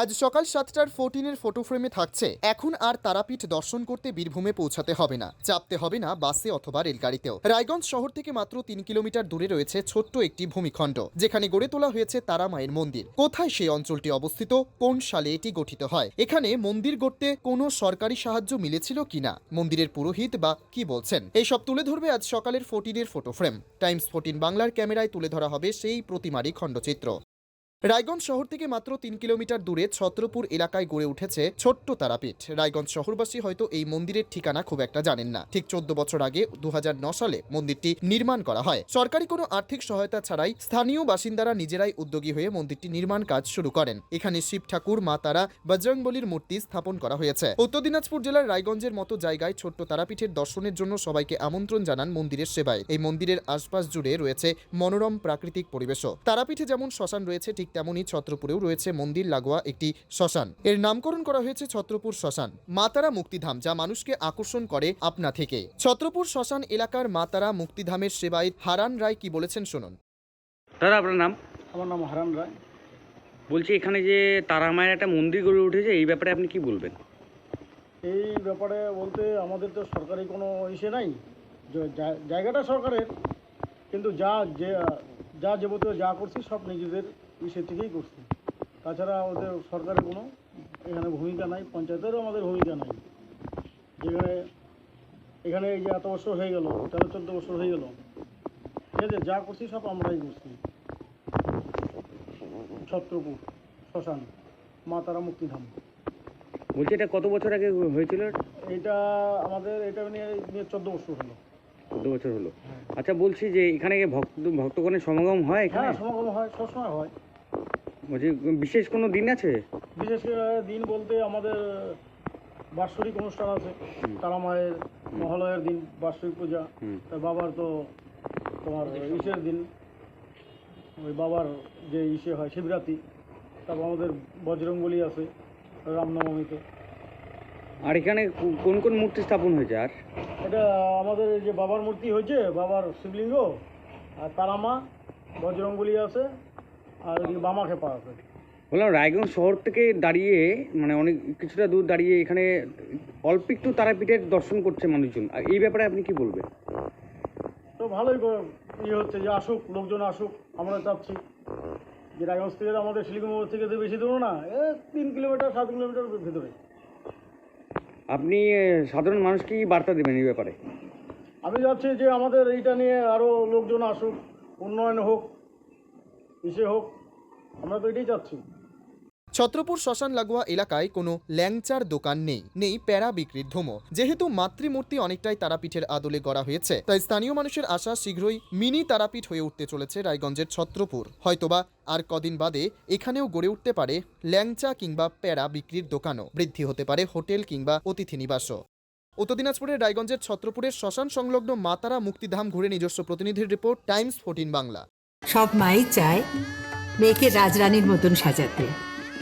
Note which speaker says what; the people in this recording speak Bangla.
Speaker 1: আজ সকাল সাতটার ফোরটিনের ফটো ফ্রেমে থাকছে। এখন আর তারাপীঠ দর্শন করতে বীরভূমে পৌঁছাতে হবে না। চাপতে হবে না বাসে অথবা রেলগাড়িতেও। রায়গঞ্জ শহর থেকে মাত্র তিন কিলোমিটার দূরে রয়েছে ছোট্ট একটি ভূমিখণ্ড, যেখানে গড়ে তোলা হয়েছে তারা মায়ের মন্দির। কোথায় সেই অঞ্চলটি অবস্থিত? কোন সালে এটি গঠিত হয়? এখানে মন্দির গড়তে কোনো সরকারি সাহায্য মিলেছিল কিনা? মন্দিরের পুরোহিত বা কি বলছেন? এইসব তুলে ধরবে আজ সকালের ফোর্টিনের ফটো ফ্রেম টাইমস ফোর্টিন বাংলার ক্যামেরায় তুলে ধরা হবে সেই প্রতিমারই খণ্ডচিত্র। রায়গঞ্জ শহর থেকে মাত্র তিন কিলোমিটার দূরে ছত্রপুর এলাকায় গড়ে উঠেছে ছোট্ট তারাপীঠ। রায়গঞ্জ শহরবাসী হয়তো এই মন্দিরের ঠিকানা খুব একটা জানেন না। ঠিক চোদ্দ বছর আগে দু সালে মন্দিরটি নির্মাণ করা হয়। সরকারি কোনো আর্থিক সহায়তা ছাড়াই স্থানীয় বাসিন্দারা নিজেরাই উদ্যোগী হয়ে মন্দিরটি নির্মাণ কাজ শুরু করেন। এখানে শিব ঠাকুর, মা তারা বজরংবলির মূর্তি স্থাপন করা হয়েছে। উত্তর দিনাজপুর জেলার রায়গঞ্জের মতো জায়গায় ছোট্ট তারাপীঠের দর্শনের জন্য সবাইকে আমন্ত্রণ জানান মন্দিরের সেবায়। এই মন্দিরের আশপাশ জুড়ে রয়েছে মনোরম প্রাকৃতিক পরিবেশও। তারাপীঠে যেমন শ্মশান রয়েছে, ঠিক তেমনই ছত্রপুরেও রয়েছে মন্দির লাগোয়া একটি শ্মশান। এর নামকরণ করা হয়েছে ছত্রপুর শ্মশান মাতারা মুক্তিধাম যা মানুষকে আকর্ষণ করে আপনা থেকে। ছত্রপুর শ্মশান এলাকার মাতারা মুক্তিধামের সেবায় হারান রায় কি বলেছেন শুনুন।
Speaker 2: দাদা আপনার নাম?
Speaker 3: আমার নাম হারান রায়।
Speaker 2: বলছি এখানে যে তারা মায়ের একটা মন্দির গড়ে উঠেছে এই ব্যাপারে আপনি কি বলবেন?
Speaker 3: এই ব্যাপারে বলতে আমাদের তো সরকারি কোনো ইসে নাই। জায়গাটা সরকারের কিন্তু যা যে যা যাবতীয় যা করছি সব নিজেদের ইসে থেকেই করছি। তাছাড়া ওদের সরকারের কোনো এখানে ভূমিকা নাই পঞ্চায়েতেরও আমাদের ভূমিকা নাই। যেখানে এখানে এই যে এত বছর হয়ে গেল তেরো চোদ্দ বছর হয়ে গেল ঠিক আছে যা করছি সব আমরাই করছি। ছত্রপুর শ্মশান মা তারা মুক্তিধাম।
Speaker 2: বলছি এটা কত বছর আগে হয়েছিল?
Speaker 3: এটা আমাদের এটা নিয়ে নিয়ে চোদ্দ বছর হলো।
Speaker 2: চোদ্দ বছর হলো। আচ্ছা বলছি যে এখানে ভক্ত ভক্তগণের সমাগম হয় এখানে?
Speaker 3: হ্যাঁ সমাগম হয় সবসময় হয়।
Speaker 2: বলছি বিশেষ কোনো দিন আছে?
Speaker 3: বিশেষ দিন বলতে আমাদের বাৎসরিক অনুষ্ঠান আছে তারা মায়ের মহালয়ের দিন বাৎসরিক পূজা। বাবার তো তোমার ইসের দিন। ওই বাবার যে ইসে হয় শিবরাত্রি তারপর আমাদের বজরঙ্গলি আছে রামনবমীতে।
Speaker 2: আর এখানে কোন কোন মূর্তি স্থাপন হয়েছে আর?
Speaker 3: এটা আমাদের যে বাবার মূর্তি হয়েছে বাবার শিবলিঙ্গ আর তারামা বজরঙ্গলি আছে আর বামা খেপা আছে।
Speaker 2: বললাম রায়গঞ্জ শহর থেকে দাঁড়িয়ে মানে অনেক কিছুটা দূর দাঁড়িয়ে এখানে অল্প একটু তারাপীঠের দর্শন করছে মানুষজন। আর এই ব্যাপারে আপনি কি বলবেন?
Speaker 3: তো ভালোই ইয়ে হচ্ছে যে আসুক লোকজন আসুক আমরা চাচ্ছি। যে রায়গঞ্জ থেকে আমাদের শিলিগুড়ি থেকে তো বেশি দূর না এ তিন কিলোমিটার সাত কিলোমিটার ভিতরে।
Speaker 2: আপনি সাধারণ মানুষকেই বার্তা দেবেন এই ব্যাপারে।
Speaker 3: আমি যাচ্ছি যে আমাদের এইটা নিয়ে আরও লোকজন আসুক, উন্নয়ন হোক ইসে হোক, আমরা তো এটাই চাচ্ছি।
Speaker 1: ছত্রপুর শ্মশান লাগোয়া এলাকায় কোনো ল্যাংচার দোকান নেই নেই প্যারা বিক্রির ধুমো। যেহেতু মাতৃমূর্তি অনেকটাই তারাপীঠের আদলে গড়া হয়েছে, তাই স্থানীয় মানুষের আশা শীঘ্রই মিনি তারাপীঠ হয়ে উঠতে চলেছে রায়গঞ্জের ছত্রপুর। হয়তোবা আর কদিন বাদে এখানেও গড়ে উঠতে পারে ল্যাংচা কিংবা প্যারা বিক্রির দোকানও। বৃদ্ধি হতে পারে হোটেল কিংবা অতিথি নিবাসও। উত্তর দিনাজপুরের রায়গঞ্জের ছত্রপুরের শ্মশান সংলগ্ন মাতারা মুক্তিধাম ঘুরে নিজস্ব প্রতিনিধির রিপোর্ট, টাইমস ফোর্টিন বাংলা।
Speaker 4: সব মাই চায় মেয়েকে রাজরানীর মতন সাজাতে।